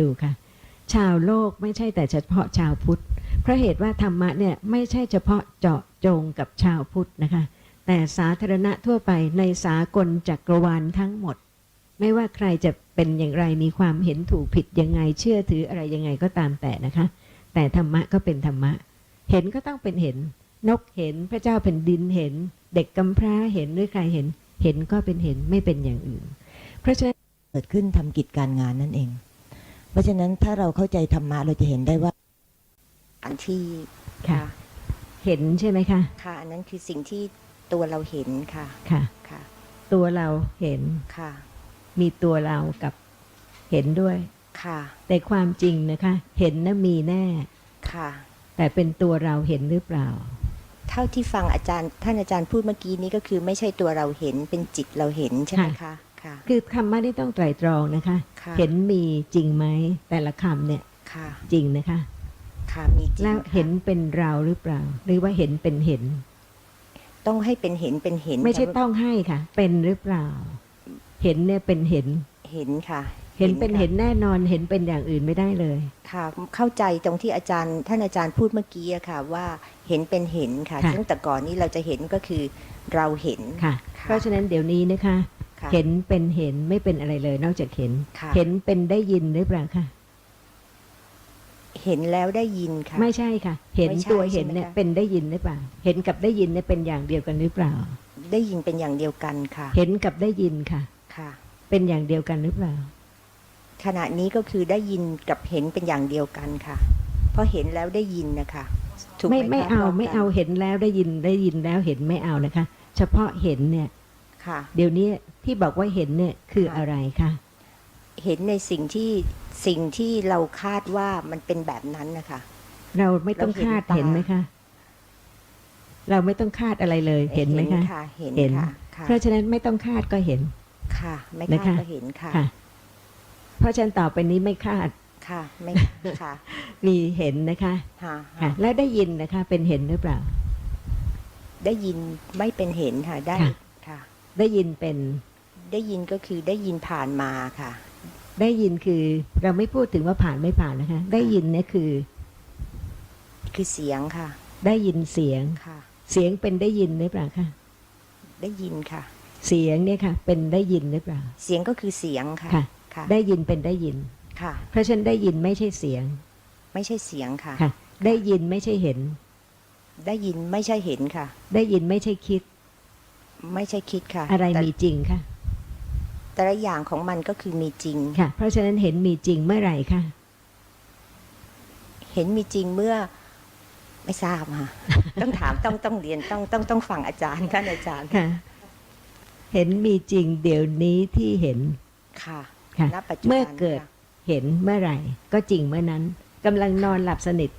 ดูค่ะ ชาวโลกไม่ใช่แต่เฉพาะชาวพุทธ เพราะเหตุว่าธรรมะเนี่ยไม่ใช่เฉพาะเจาะจงกับชาวพุทธนะคะ แต่สาธารณะทั่วไปในสากลจักรวาลทั้งหมด ไม่ว่าใครจะเป็นอย่างไรมีความเห็นถูกผิดยังไงเชื่อถืออะไรยังไงก็ตามแต่นะคะ แต่ธรรมะก็เป็นธรรมะ เห็นก็ต้องเป็นเห็น นกเห็นพระเจ้าแผ่นดินเห็น เด็กกำพร้าเห็นหรือใครเห็น เห็นก็เป็นเห็นไม่เป็นอย่างอื่น เพราะฉะนั้นเกิดขึ้นทำกิจการงานนั่นเอง ราะฉะนั้นถ้าเราเข้าใจธรรมะเราจะเห็นได้ว่า อันที่ค่ะ เห็นใช่ไหมคะค่ะ อันนั้นคือสิ่งที่ตัวเราเห็นค่ะค่ะค่ะ ตัวเราเห็นค่ะ มีตัวเรากับเห็นด้วยค่ะ แต่ความจริงนะคะ เห็นนะมีแน่ค่ะ แต่เป็นตัวเราเห็นหรือเปล่า เท่าที่ฟังอาจารย์ ท่านอาจารย์พูดเมื่อกี้นี้ก็คือไม่ใช่ตัวเราเห็นเป็นจิตเราเห็นใช่ไหมคะ ค่ะ คือคำว่านี่ต้องไตรตรองนะคะ ค่ะ เห็นมีจริงไหมแต่ละคำเนี่ยค่ะ จริงนะคะ ค่ะมีจริงแล้วค่ะเห็นเป็นเราหรือเปล่า หรือว่าเห็นเป็นเห็น ต้องให้เป็นเห็นเป็นเห็นไม่ใช่แต่ว่าต้องให้ค่ะ เป็นหรือเปล่า เห็นเนี่ยเป็นเห็น เห็นค่ะเห็นเป็นค่ะ เห็นแน่นอนเห็นเป็นอย่างอื่นไม่ได้เลย ค่ะเข้าใจตรงที่อาจารย์ ท่านอาจารย์พูดเมื่อกี้อะค่ะ ว่าเห็นเป็นเห็นค่ะค่ะ ซึ่งแต่ก่อนนี้เราจะเห็นก็คือเราเห็นค่ะค่ะเพราะฉะนั้นเดี๋ยวนี้นะคะ ค่ะ เห็นเป็นเห็นไม่เป็นอะไรเลย นอกจากเห็น ค่ะ เห็นเป็นได้ยินหรือเปล่าคะเห็นแล้วได้ยินค่ะ ไม่ใช่ค่ะ เห็นไม่ใช่ตัวเห็นเนี่ยใช่ไหมคะ เป็นได้ยินหรือเปล่า เห็นกับได้ยินเนี่ยเป็นอย่างเดียวกันหรือเปล่า ได้ยินเป็นอย่างเดียวกันค่ะ เห็นกับได้ยินค่ะ ค่ะ เป็นอย่างเดียวกันหรือเปล่า ขณะนี้ก็คือได้ยินกับเห็นเป็นอย่างเดียวกันค่ะ เพราะเห็นแล้วได้ยินนะคะถูกหไม่ไม่คะเอาพร้กันไม่เอาเห็นแล้วได้ยินได้ยินแล้วเห็นไม่เอานะคะ เฉพาะเห็นเนี่ย ค่ะ เดี๋ยวนี้ที่บอกว่าเห็นเนี่ยคือค่ะอะไรคะเห็นในสิ่งที่สิ่งที่เราคาดว่ามันเป็นแบบนั้นนะคะ เราไม่ต้องเราเห็นคาดตาเห็นไหมคะเราไม่ต้องคาดอะไรเลยเห็นไหมคะค่ะเห็นเห็นค่ะค่ะเพราะฉะนั้นไม่ต้องคาดก็เห็นค่ะ ไม่นะคาดคะก็เห็นค่ะค่ะ เพราะฉะนั้นต่อไปนี้ไม่คาดค่ะ ไม่ค่ะ มีเห็นนะคะค่ะค่ะและได้ยินนะคะ เป็นเห็นหรือเปล่า ได้ยินไม่เป็นเห็นค่ะได้ค่ะค่ะ ได้ยินเป็นได้ยินก็คือได้ยินผ่านมาค่ะ ได้ยินคือเราไม่พูดถึงว่าผ่านไม่ผ่านนะคะ ได้ยินเนี่ยคือ คือเสียงค่ะ ได้ยินเสียงค่ะ เสียงเป็นได้ยินหรือเปล่าคะได้ยินค่ะ เสียงเนี่ยค่ะ เป็นได้ยินหรือเปล่า เสียงก็คือเสียงค่ะ ค่ะค่ะได้ยินเป็นได้ยินค่ะ เพราะฉะนันได้ยินไม่ใช่เสียง ไม่ใช่เสียงค่ะค่ะ ได้ยินไม่ใช่เห็น ได้ยินไม่ใช่เห็นค่ะ ได้ยินไม่ใช่คิด ไม่ใช่คิดค่ะอะไรแต่มีจริงค่ะ แต่ละอย่างของมันก็คือมีจริง ค่ะ เพราะฉะนั้นเห็นมีจริงเมื่อไหร่คะเห็นมีจริงเมื่อไม่ทราบค่ะ ต้องถามต้องต้องเรียนต้องต้องต้องฟังอาจารย์ท่านอาจารย์ค่ะ เห็นมีจริงเดี๋ยวนี้ที่เห็นค่ะค่ะณปัจจุบันเมื่อเกิดค่ะเห็นเมื่อไหร่ ก็จริงเมื่อนั้นกำลังนอนหลับสนิท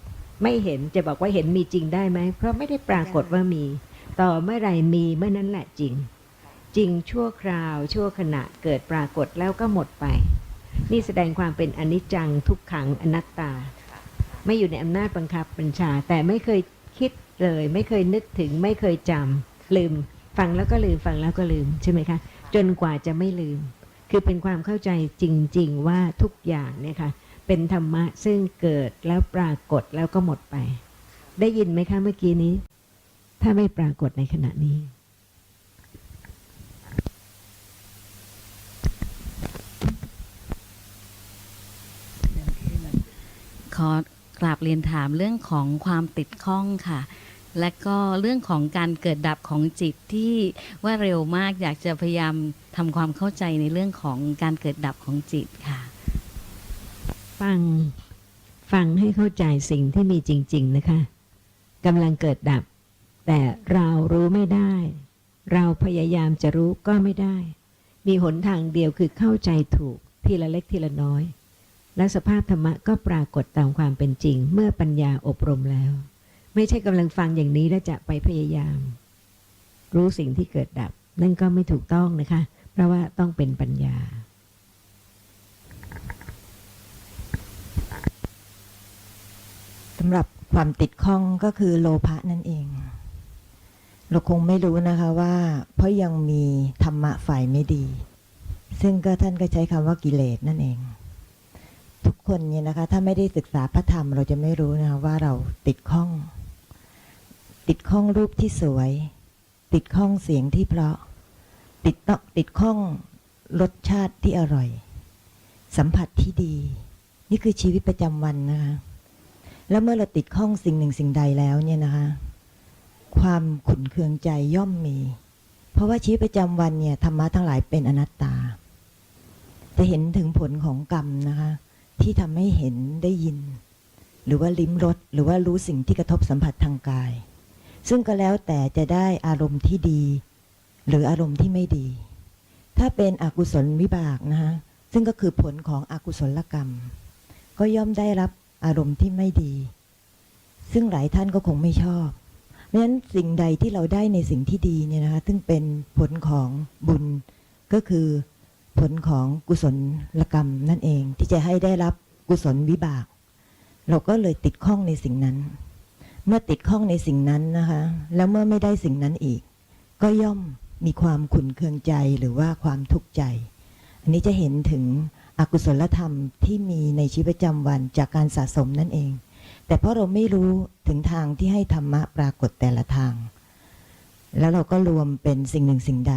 ไม่เห็นจะบอกว่าเห็นมีจริงได้ไหมเพราะไม่ได้ปรากฏว่ามี ต่อเมื่อไรมีเมื่อนั้นแหละจริง จริงชั่วคราวชั่วขณะเกิดปรากฏแล้วก็หมดไป นี่แสดงความเป็นอนิจจังทุกขังอนัตตา ไม่อยู่ในอำนาจบังคับบัญชา แต่ไม่เคยคิดเลย ไม่เคยนึกถึงไม่เคยจำลืม ฟังแล้วก็ลืมฟังแล้วก็ลืมใช่ไหมคะ จนกว่าจะไม่ลืม คือเป็นความเข้าใจจริง ๆ ว่าทุกอย่างเนี่ยค่ะเป็นธรรมะซึ่งเกิดแล้วปรากฏแล้วก็หมดไป ได้ยินไหมคะเมื่อกี้นี้ ถ้าไม่ปรากฏในขณะนี้ ขอกราบเรียนถามเรื่องของความติดข้องค่ะ และก็เรื่องของการเกิดดับของจิตที่ว่าเร็วมากอยากจะพยายามทำความเข้าใจในเรื่องของการเกิดดับของจิตค่ะ ฟังฟังให้เข้าใจสิ่งที่มีจริง ๆ นะคะกำลังเกิดดับ แต่เรารู้ไม่ได้ เราพยายามจะรู้ก็ไม่ได้ มีหนทางเดียวคือเข้าใจถูกทีละเล็กทีละน้อย และสภาพธรรมะก็ปรากฏตามความเป็นจริง เมื่อปัญญาอบรมแล้ว ไม่ใช่กำลังฟังอย่างนี้แล้วจะไปพยายาม รู้สิ่งที่เกิดดับ นั่นก็ไม่ถูกต้องนะคะ เพราะว่าต้องเป็นปัญญาสำหรับความติดข้องก็คือโลภะนั่นเอง เราคงไม่รู้นะคะว่า เพราะยังมีธรรมะฝ่ายไม่ดี ซึ่งก็ท่านก็ใช้คำว่ากิเลสนั่นเอง ทุกคนเนี่ยนะคะ ถ้าไม่ได้ศึกษาพระธรรมเราจะไม่รู้นะคะว่าเราติดข้อง ติดข้องรูปที่สวย ติดข้องเสียงที่เพราะ ติดต่อติดข้องรสชาติที่อร่อย สัมผัสที่ดี นี่คือชีวิตประจำวันนะคะแล้วเมื่อเราติดข้องสิ่งหนึ่งสิ่งใดแล้วเนี่ยนะคะ ความขุนเคืองใจย่อมมี เพราะว่าชีวิตประจำวันเนี่ยธรรมะทั้งหลายเป็นอนัตตา จะเห็นถึงผลของกรรมนะคะ ที่ทำให้เห็นได้ยิน หรือว่าลิ้มรสหรือว่ารู้สิ่งที่กระทบสัมผัสทางกาย ซึ่งก็แล้วแต่จะได้อารมณ์ที่ดี หรืออารมณ์ที่ไม่ดี ถ้าเป็นอกุศลวิบากนะคะซึ่งก็คือผลของอกุศลกรรม ก็ย่อมได้รับอารมณ์ที่ไม่ดี ซึ่งหลายท่านก็คงไม่ชอบ เพราะฉะนั้นสิ่งใดที่เราได้ในสิ่งที่ดีเนี่ยนะคะซึ่งเป็นผลของบุญก็คือผลของกุศลกรรมนั่นเอง ที่จะให้ได้รับกุศลวิบาก เราก็เลยติดข้องในสิ่งนั้น เมื่อติดข้องในสิ่งนั้นนะคะ แล้วเมื่อไม่ได้สิ่งนั้นอีก ก็ย่อมมีความขุนเคืองใจหรือว่าความทุกข์ใจ อันนี้จะเห็นถึงอกุศลธรรมที่มีในชีวิตประจำวันจากการสะสมนั่นเอง แต่เพราะเราไม่รู้ถึงทางที่ให้ธรรมะปรากฏแต่ละทาง แล้วเราก็รวมเป็นสิ่งหนึ่งสิ่งใด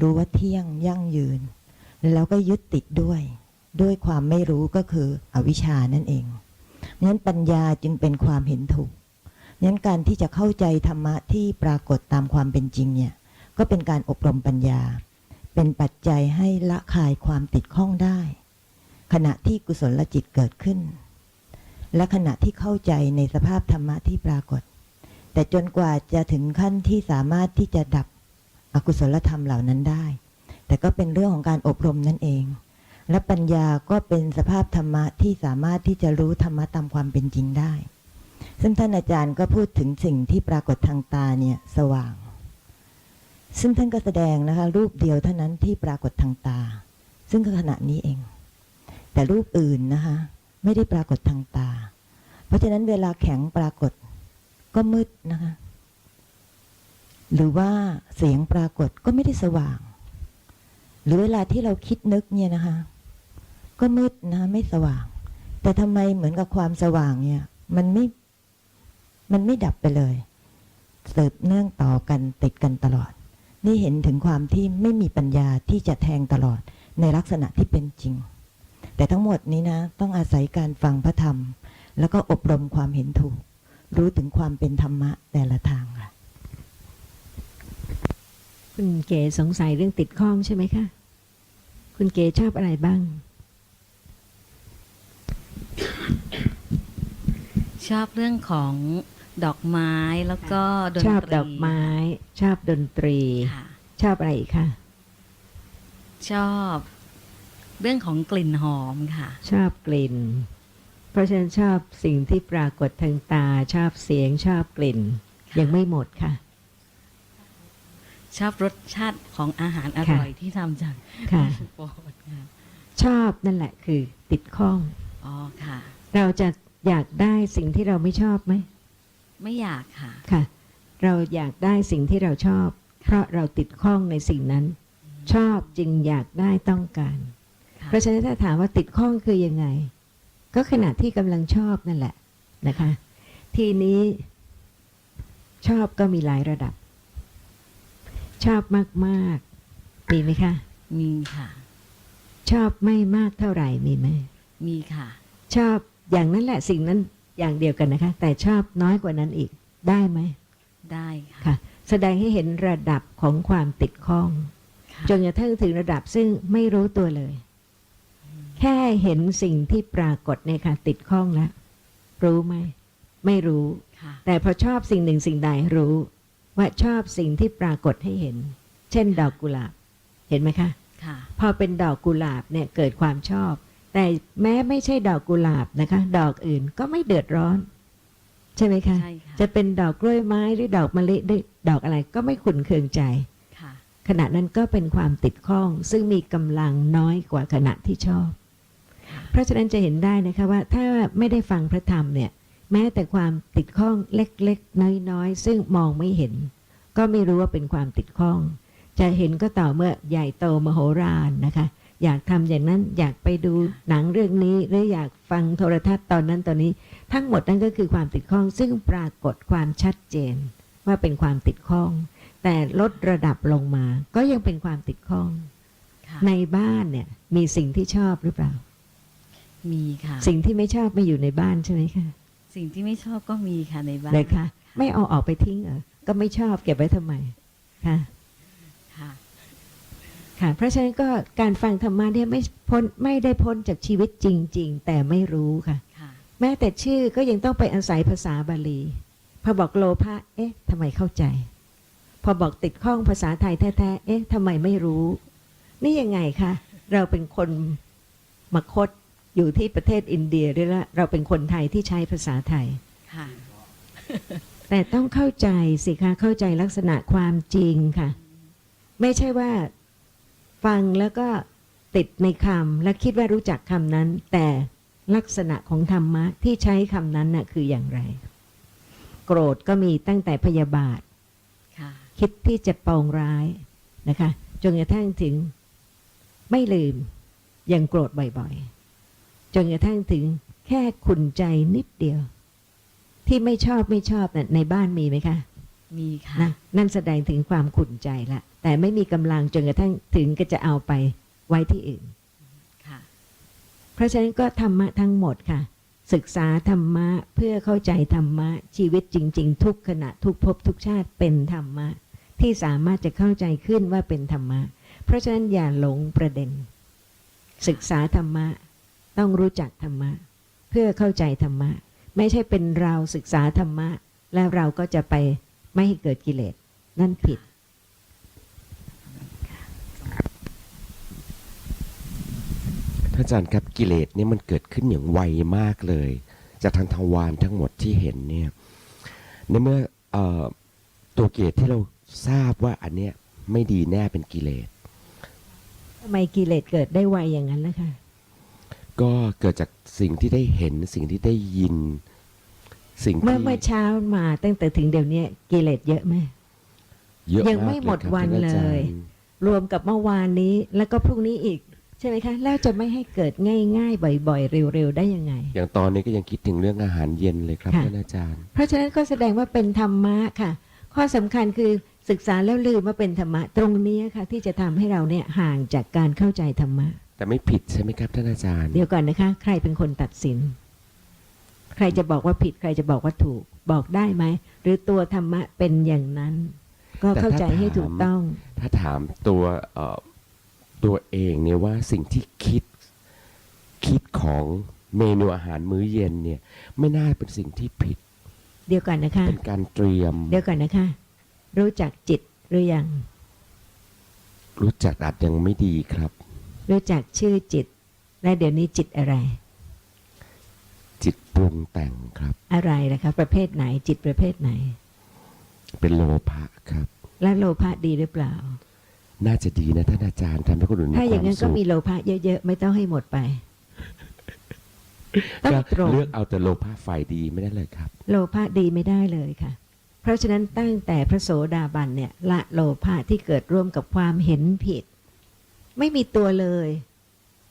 รู้ว่าเที่ยงยั่งยืน แล้วก็ยึดติดด้วย ด้วยความไม่รู้ก็คืออวิชชานั่นเองเพราะนั้นปัญญาจึงเป็นความเห็นถูกเพราะนั้นการที่จะเข้าใจธรรมะที่ปรากฏตามความเป็นจริงเนี่ยก็เป็นการอบรมปัญญา เป็นปัจจัยให้ละคายความติดข้องได้ ขณะที่กุศลจิตเกิดขึ้น และขณะที่เข้าใจในสภาพธรรมะที่ปรากฏ แต่จนกว่าจะถึงขั้นที่สามารถที่จะดับอกุศลธรรมเหล่านั้นได้ แต่ก็เป็นเรื่องของการอบรมนั่นเอง และปัญญาก็เป็นสภาพธรรมะที่สามารถที่จะรู้ธรรมะตามความเป็นจริงได้ ซึ่งท่านอาจารย์ก็พูดถึงสิ่งที่ปรากฏทางตาเนี่ยสว่าง ซึ่งท่านก็แสดงนะคะรูปเดียวเท่านั้นที่ปรากฏทางตา ซึ่งคือขณะนี้เอง แต่รูปอื่นนะคะ ไม่ได้ปรากฏทางตา เพราะฉะนั้นเวลาแข็งปรากฏก็มืดนะคะ หรือว่าเสียงปรากฏก็ไม่ได้สว่าง หรือเวลาที่เราคิดนึกเนี่ยนะคะ ก็มืดนะคะไม่สว่าง แต่ทำไมเหมือนกับความสว่างเนี่ย มันไม่ มันไม่ดับไปเลยสืบเนื่องต่อกันติดกันตลอด นี่เห็นถึงความที่ไม่มีปัญญาที่จะแทงตลอดในลักษณะที่เป็นจริง แต่ทั้งหมดนี้นะต้องอาศัยการฟังพระธรรม แล้วก็อบรมความเห็นถูก รู้ถึงความเป็นธรรมะแต่ละทางค่ะคุณเก๋สงสัยเรื่องติดข้องใช่ไหมคะ คุณเก๋ชอบอะไรบ้าง ชอบเรื่องของดอกไม้แล้วก็ดนตรีชอบดอกไม้ ชอบดนตรีค่ะชอบอะไรอีกคะชอบ เรื่องของกลิ่นหอมค่ะ ชอบกลิ่น เพราะฉะนั้นชอบสิ่งที่ปรากฏทางตา ชอบเสียงชอบกลิ่นค่ะยังไม่หมดค่ะ ชอบรสชาติของอาหารอร่อยที่ทำจากค่ะโปรดค่ะชอบนั่นแหละคือติดข้องอ๋อค่ะ เราจะอยากได้สิ่งที่เราไม่ชอบไหม ไม่อยากค่ะ ค่ะ เราอยากได้สิ่งที่เราชอบ เพราะเราติดข้องในสิ่งนั้น ชอบจึงอยากได้ต้องการค่ะเพ ราะฉะนั้นถ้าถามว่าติดข้องคือยังไง ก็ขณะที่กำลังชอบนั่นแหละนะคะ ทีนี้ชอบก็มีหลายระดับ ชอบมากๆมีไหมคะ มีค่ะ ชอบไม่มากเท่าไหร่มีไหมมีค่ะ ชอบอย่างนั้นแหละสิ่งนั้นอย่างเดียวกันนะคะ แต่ชอบน้อยกว่านั้นอีกได้ไหมได้ค่ะค่ะแสดงให้เห็นระดับของความติดข้องค่ะจนกระทั่งถึงระดับซึ่งไม่รู้ตัวเลยแค่เห็นสิ่งที่ปรากฏเนี่ยค่ะติดข้องแล้วรู้ไหมไม่รู้ค่ะแต่พอชอบสิ่งหนึ่งสิ่งใดรู้ ว่าชอบสิ่งที่ปรากฏให้เห็น เช่น ดอกกุหลาบ เห็นไหมคะค่ะพอเป็นดอกกุหลาบเนี่ยเกิดความชอบ แต่แม้ไม่ใช่ดอกกุหลาบนะคะ ดอกอื่นก็ไม่เดือดร้อน ใช่ไหมคะใช่ค่ะจะเป็นดอกกล้วยไม้หรือดอกมะลิหรือดอกอะไรก็ไม่ขุนเคืองใจค่ะขณะนั้นก็เป็นความติดข้อง ซึ่งมีกำลังน้อยกว่าขณะที่ชอบค่ะ เพราะฉะนั้นจะเห็นได้นะคะว่าถ้าไม่ได้ฟังพระธรรมเนี่ยแม้แต่ความติดข้องเล็กๆ น้อยๆ ซึ่งมองไม่เห็น ก็ไม่รู้ว่าเป็นความติดข้อง จะเห็นก็ต่อเมื่อใหญ่โตมโหฬารนะคะ อยากทำอย่างนั้นอยากไปดูหนังเรื่องนี้หรืออยากฟังโทรทัศน์ตอนนั้นตอนนี้ ทั้งหมดนั่นก็คือความติดข้องซึ่งปรากฏความชัดเจน ว่าเป็นความติดข้อง แต่ลดระดับลงมา ก็ยังเป็นความติดข้องค่ะในบ้านเนี่ยมีสิ่งที่ชอบหรือเปล่า มีค่ะ สิ่งที่ไม่ชอบไม่อยู่ในบ้านใช่ไหมคะสิ่งที่ไม่ชอบก็มีค่ะในบ้านเลยคะไม่เอาออกไปทิ้งเหรอก็ไม่ชอบเก็บไว้ทำไมค่ะค่ะค่ะ เพราะฉะนั้นก็การฟังธรรมะเนี่ยไม่พ้นไม่ได้พ้นจากชีวิตจริง ๆ แต่ไม่รู้ค่ะค่ะ แม้แต่ชื่อก็ยังต้องไปอาศัยภาษาบาลี พอบอกโลภะเอ๊ะทำไมเข้าใจ พอบอกติดข้องภาษาไทยแท้ๆเอ๊ะทำไมไม่รู้ นี่ยังไงคะเราเป็นคนมคต อยู่ที่ประเทศอินเดียหรือว่าเราเป็นคนไทยที่ใช้ภาษาไทยค่ะแต่ต้องเข้าใจสิคะเข้าใจลักษณะความจริงค่ะ ไม่ใช่ว่าฟังแล้วก็ติดในคำและคิดว่ารู้จักคำนั้น แต่ลักษณะของธรรมะที่ใช้คำนั้นน่ะคืออย่างไร โกรธก็มีตั้งแต่พยาบาทค่ะคิดที่จะปองร้ายนะคะจนกระทั่งถึงไม่ลืมยังโกรธบ่อยๆ จนกระทั่งถึงแค่ขุนใจนิดเดียว ที่ไม่ชอบไม่ชอบน่ะในบ้านมีไหมคะ มีค่ะนะนั่นแสดงถึงความขุนใจละแต่ไม่มีกำลังจนกระทั่งถึงก็จะเอาไปไว้ที่อื่นค่ะ เพราะฉะนั้นก็ธรรมะทั้งหมดค่ะ ศึกษาธรรมะเพื่อเข้าใจธรรมะชีวิตจริง ๆ ทุกขณะทุกภพทุกชาติเป็นธรรมะ ที่สามารถจะเข้าใจขึ้นว่าเป็นธรรมะ เพราะฉะนั้นอย่าหลงประเด็น ศึกษาธรรมะ ต้องรู้จักธรรมะ เพื่อเข้าใจธรรมะ ไม่ใช่เป็นเราศึกษาธรรมะ แล้วเราก็จะไปไม่ให้เกิดกิเลส นั่นผิดท่านอาจารย์ครับกิเลสเนี่ยมันเกิดขึ้นอย่างไวมากเลย จากทางทวารทั้งหมดที่เห็นเนี่ยในเมื่อเออตัวกิเลสที่เราทราบว่าอันเนี้ยไม่ดีแน่เป็นกิเลสทำไมกิเลสเกิดได้ไวอย่างนั้นล่ะคะ ก็เกิดจากสิ่งที่ได้เห็นสิ่งที่ได้ยิน สิ่งเมื่อที่เมื่อเช้ามาตั้งแต่ถึงเดี๋ยวนี้กิเลสเยอะไหม เยอะยังากไม่หมดครับวันท่าอาจารเลย รวมกับเมื่อวานนี้แล้วก็พรุ่งนี้อีก ใช่ไหมคะ แล้วจะไม่ให้เกิดง่ายๆ บ่อยๆ เร็วๆ ได้ยังไง อย่างตอนนี้ก็ยังคิดถึงเรื่องอาหารเย็นเลยครับค่ะ ท่านอาจารย์ เพราะฉะนั้นก็แสดงว่าเป็นธรรมะค่ะ ข้อสำคัญคือศึกษาแล้วลืมว่าเป็นธรรมะ ตรงนี้ค่ะ ที่จะทำให้เราเนี่ยห่างจากการเข้าใจธรรมะ แต่ไม่ผิดใช่ไหมครับท่านอาจารย์ เดี๋ยวก่อนนะคะ ใครเป็นคนตัดสิน ใครจะบอกว่าผิด ใครจะบอกว่าถูก บอกได้ไหม หรือตัวธรรมะเป็นอย่างนั้น ก็เข้าใจให้ถูกต้อง ถ้าถามตัวเอ่อตัวเองเนี่ยว่าสิ่งที่คิดคิดของเมนูอาหารมื้อเย็นเนี่ย ไม่น่าเป็นสิ่งที่ผิด เดี๋ยวก่อนนะคะ เป็นการเตรียม เดี๋ยวก่อนนะคะ รู้จักจิตหรือยัง รู้จักอาจยังไม่ดีครับ รู้จักชื่อจิต และเดี๋ยวนี้จิตอะไร จิตปรุงแต่งครับ อะไรล่ะคะประเภทไหนจิตประเภทไหน เป็นโลภะครับ และโลภะดีหรือเปล่า น่าจะดีนะท่านอาจารย์ทำให้คนอื่นมีถ้าอย่างควานั้มนก็สุขมีโลภะเยอะๆ ไม่ต้องให้หมดไปต้องก็ตรงเลือกเอาแต่โลภะฝ่ายดีไม่ได้เลยครับ โลภะดีไม่ได้เลยค่ะ เพราะฉะนั้นตั้งแต่พระโสดาบันเนี่ยละโลภะที่เกิดร่วมกับความเห็นผิด ไม่มีตัวเลย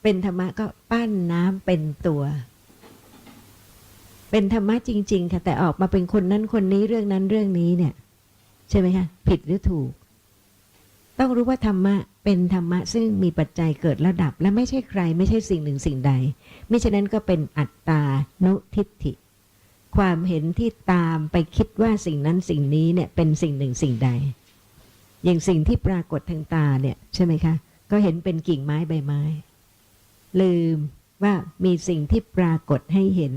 เป็นธรรมะก็ปั้นน้ำเป็นตัว เป็นธรรมะจริง ๆ ค่ะ แต่ออกมาเป็นคนนั้นคนนี้เรื่องนั้นเรื่องนี้เนี่ย ใช่ไหมคะผิดหรือถูก ต้องรู้ว่าธรรมะเป็นธรรมะซึ่งมีปัจจัยเกิดระดับ และไม่ใช่ใคร ไม่ใช่สิ่งหนึ่งสิ่งใดมิฉะนั้นก็เป็นอัตตานุทิฏฐิ ความเห็นที่ตามไปคิดว่าสิ่งนั้นสิ่งนี้เนี่ยเป็นสิ่งหนึ่งสิ่งใด อย่างสิ่งที่ปรากฏทางตาเนี่ยใช่ไหมคะ ก็เห็นเป็นกิ่งไม้ใบไม้ ลืมว่ามีสิ่งที่ปรากฏให้เห็น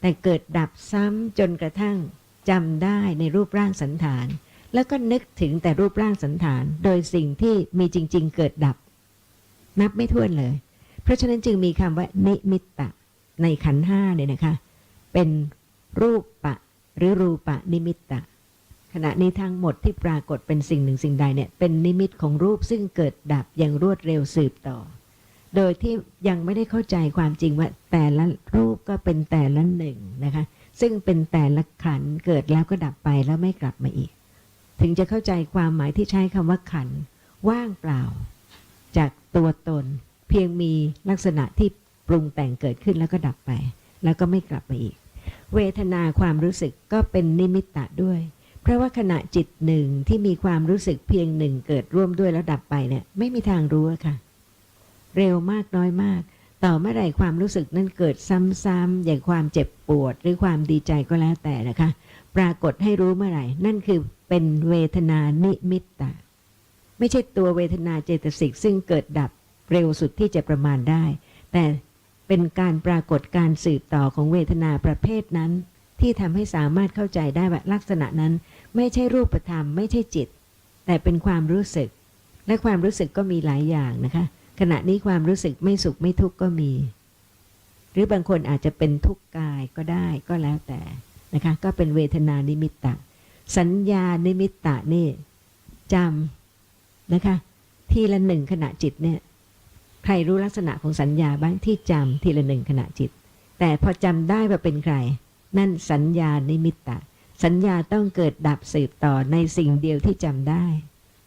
แต่เกิดดับซ้ำจนกระทั่งจำได้ในรูปร่างสันฐาน แล้วก็นึกถึงแต่รูปร่างสันฐาน โดยสิ่งที่มีจริง ๆ เกิดดับ นับไม่ถ้วนเลย เพราะฉะนั้นจึงมีคำว่านิมิตตะในขันห้าเนี่ยนะคะ เป็นรูปปะหรือรูปะนิมิตตะ ณะนี้ทั้งหมดที่ปรากฏเป็นสิ่งหนึ่งสิ่งใดเนี่ยเป็นนิมิตของรูปซึ่งเกิดดับอย่างรวดเร็วสืบต่อ โดยที่ยังไม่ได้เข้าใจความจริงว่าแต่ละรูปก็เป็นแต่ละหนึ่งนะคะซึ่งเป็นแต่ละขันเกิดแล้วก็ดับไปแล้วไม่กลับมาอีก ถึงจะเข้าใจความหมายที่ใช้คำว่าขันว่างเปล่า จากตัวตน เพียงมีลักษณะที่ปรุงแต่งเกิดขึ้นแล้วก็ดับไป แล้วก็ไม่กลับมาอีก เวทนาความรู้สึกก็เป็นนิมิตตะด้วย เพราะว่าขณะจิตหนึ่งที่มีความรู้สึกเพียงหนึ่งเกิดร่วมด้วยแล้วดับไปเนี่ยไม่มีทางรู้ค่ะ เร็วมากน้อยมาก ต่อเมื่อไรความรู้สึกนั้นเกิดซ้ำๆอย่างความเจ็บปวดหรือความดีใจก็แล้วแต่นะคะ ปรากฏให้รู้เมื่อไหร่ นั่นคือเป็นเวทนานิมิตตะไม่ใช่ตัวเวทนาเจตสิกซึ่งเกิดดับเร็วสุดที่จะประมาณได้ แต่เป็นการปรากฏการสืบต่อของเวทนาประเภทนั้น ที่ทำให้สามารถเข้าใจได้ว่าลักษณะนั้น ไม่ใช่รูปธรรมไม่ใช่จิต แต่เป็นความรู้สึก และความรู้สึกก็มีหลายอย่างนะคะ ขณะนี้ความรู้สึกไม่สุขไม่ทุกข์ก็มี หรือบางคนอาจจะเป็นทุกข์กายก็ได้ก็แล้วแต่นะคะก็เป็นเวทนานิมิตตะ สัญญานิมิตตะนี่จำนะคะ ทีละหนึ่งขณะจิตเนี่ยใครรู้ลักษณะของสัญญาบ้างที่จำทีละหนึ่งขณะจิต แต่พอจำได้ว่าเป็นใคร นั่นสัญญานิมิตตะ สัญญาต้องเกิดดับสืบต่อในสิ่งเดียวที่จำได้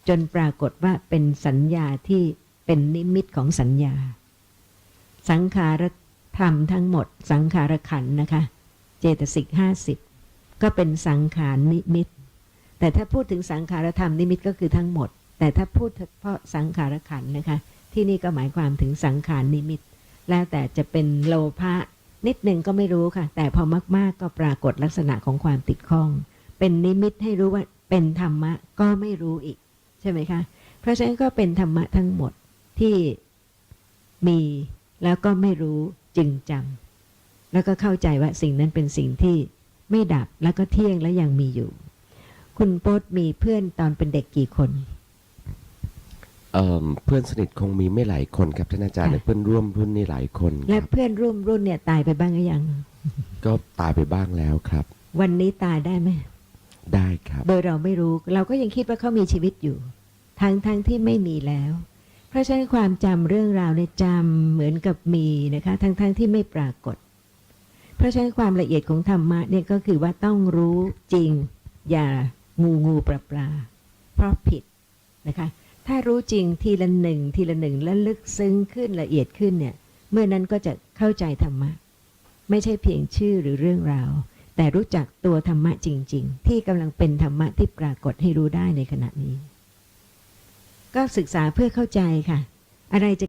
จนปรากฏว่าเป็นสัญญาที่เป็นนิมิตของสัญญา สังขารธรรมทั้งหมด สังขารขันนะคะ เจตสิกห้าสิบก็เป็นสังขารนิมิต แต่ถ้าพูดถึงสังขารธรรมนิมิตก็คือทั้งหมด แต่ถ้าพูดเฉพาะสังขารขันนะคะ ที่นี่ก็หมายความถึงสังขารนิมิต แล้วแต่จะเป็นโลภะ นิดหนึ่งก็ไม่รู้ค่ะ แต่พอมาก ๆ ก็ปรากฏลักษณะของความติดข้อง เป็นนิมิตให้รู้ว่าเป็นธรรมะก็ไม่รู้อีก ใช่ไหมคะ เพราะฉะนั้นก็เป็นธรรมะทั้งหมดที่มีแล้วก็ไม่รู้จึงจำแล้วก็เข้าใจว่าสิ่งนั้นเป็นสิ่งที่ไม่ดับแล้วก็เที่ยงและยังมีอยู่ คุณโป๊ตมีเพื่อนตอนเป็นเด็กกี่คน เอิ่มเพื่อนสนิทคงมีไม่หลายคนครับท่านอาจารย์ค่ะเพื่อนร่วมรุ่นนี่หลายคนคและรับเพื่อนร่วมรุ่นเนี่ยตายไปบ้างหรือยัง ก็ตายไปบ้างแล้วครับ วันนี้ตายได้ไหม ได้ครับโดยเราไม่รู้เราก็ยังคิดว่าเขามีชีวิตอยู่ ทั้งทั้งที่ไม่มีแล้ว เพราะฉะนั้นความจำเรื่องราวในยจำเหมือนกับมีนะคะ ทั้งทั้งที่ไม่ปรากฏ เพราะฉะนั้นความละเอียดของธรรมะเนี่ยก็คือว่าต้องรู้จริง อย่างูงูปลาปลาเพราะผิดนะคะ ถ้ารู้จริงทีละหนึ่งทีละหนึ่งและลึกซึ้งขึ้นละเอียดขึ้นเนี่ยเมื่อนั้นก็จะเข้าใจธรรมะ ไม่ใช่เพียงชื่อหรือเรื่องราว แต่รู้จักตัวธรรมะจริง ๆ ที่กำลังเป็นธรรมะที่ปรากฏให้รู้ได้ในขณะนี้ ก็ศึกษาเพื่อเข้าใจค่ะ อะไรจะ